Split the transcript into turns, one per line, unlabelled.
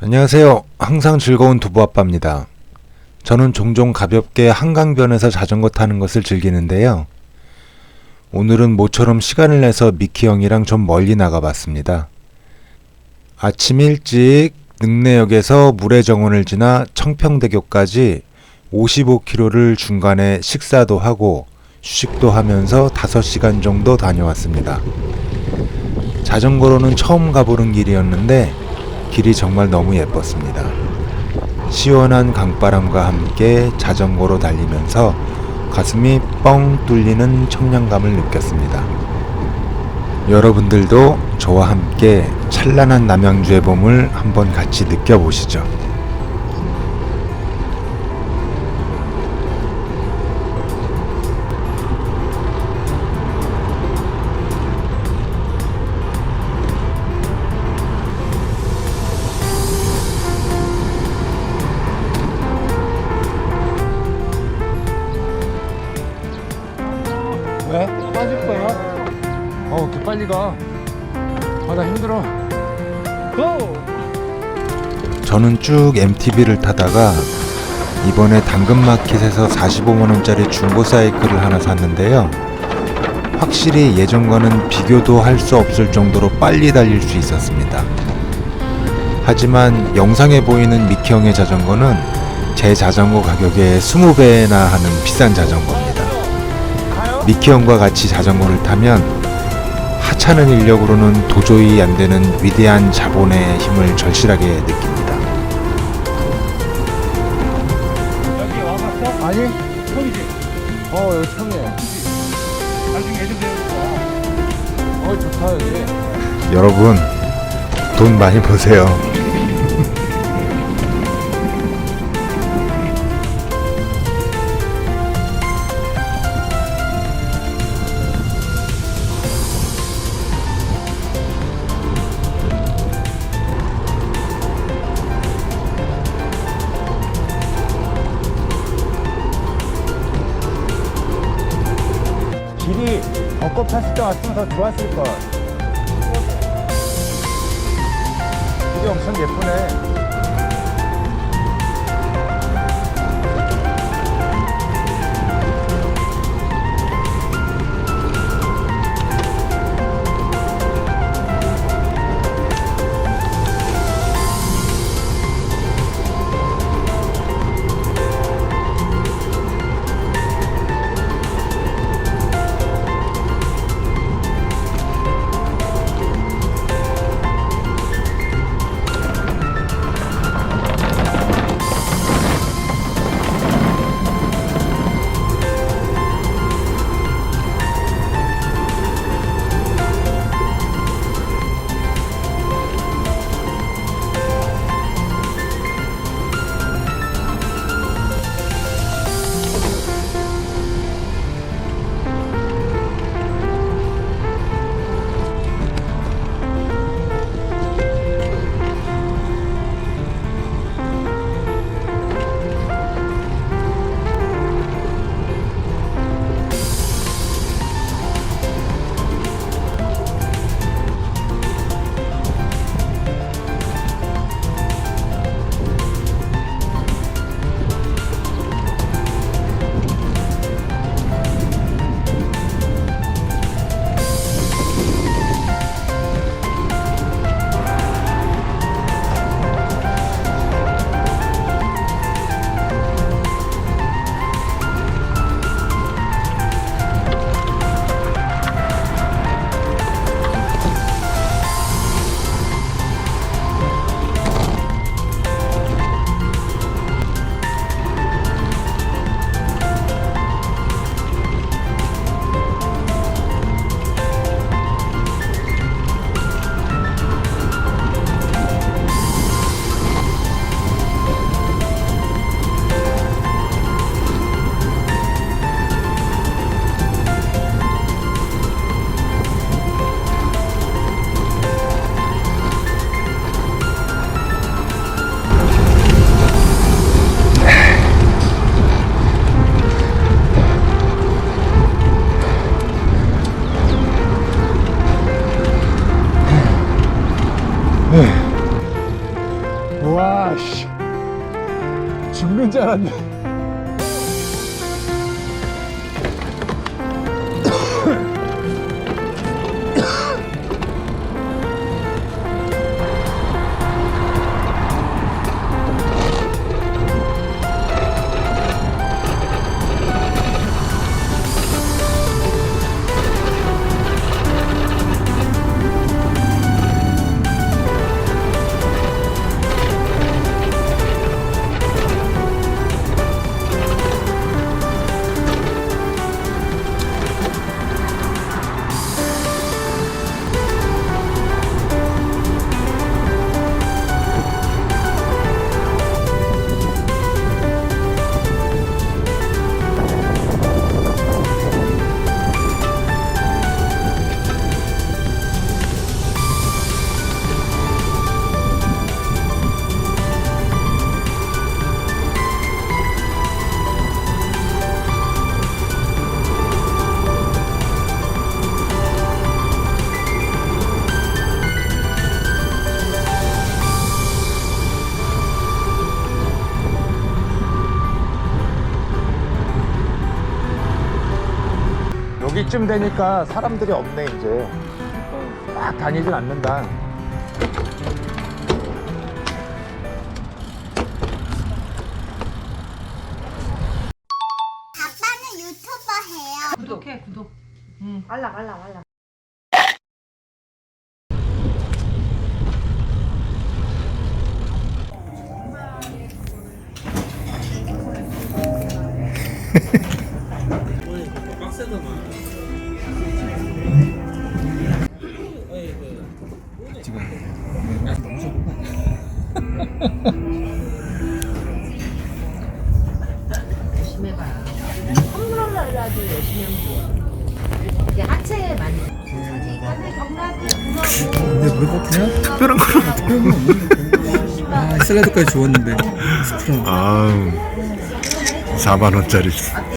안녕하세요. 항상 즐거운 두부아빠입니다. 저는 종종 가볍게 한강변에서 자전거 타는 것을 즐기는데요. 오늘은 모처럼 시간을 내서 미키 형이랑 좀 멀리 나가봤습니다. 아침 일찍 능내역에서 물의 정원을 지나 청평대교까지 55km를 중간에 식사도 하고 휴식도 하면서 5시간 정도 다녀왔습니다. 자전거로는 처음 가보는 길이었는데 길이 정말 너무 예뻤습니다. 시원한 강바람과 함께 자전거로 달리면서 가슴이 뻥 뚫리는 청량감을 느꼈습니다. 여러분들도 저와 함께 찬란한 남양주의 봄을 한번 같이 느껴보시죠.
왜? 빠질 거야? 어, 그 빨리 가. 아, 나 힘들어. 고!
저는 쭉 MTB를 타다가 이번에 당근마켓에서 45만원짜리 중고 사이클을 하나 샀는데요. 확실히 예전과는 비교도 할 수 없을 정도로 빨리 달릴 수 있었습니다. 하지만 영상에 보이는 미키 형의 자전거는 제 자전거 가격의 20배나 하는 비싼 자전거입니다. 미키 형과 같이 자전거를 타면 하찮은 인력으로는 도저히 안 되는 위대한 자본의 힘을 절실하게 느낍니다.
여기 와봤어? 아니, 처음이지. 어, 여기 처음이야. 나중에 애들 데리고 와. 어, 좋다, 여기.
여러분 돈 많이 버세요.
벚꽃 폈을 때 왔으면 더 좋았을 걸. 길이 엄청 예쁘네. 죽는 줄 알았네. 여기쯤 되니까 사람들이 없네 이제. 막 다니진 않는다.
아빠는 유튜버 해요.
구독해 구독. 응. 알람 알람 알람. 열심히 이게 하체에 많이.
근데 왜 그렇게 특별한 거는 특별한 건 없는 거 아, 샐러드까지 주웠는데. 스프랑
아우 4만 원짜리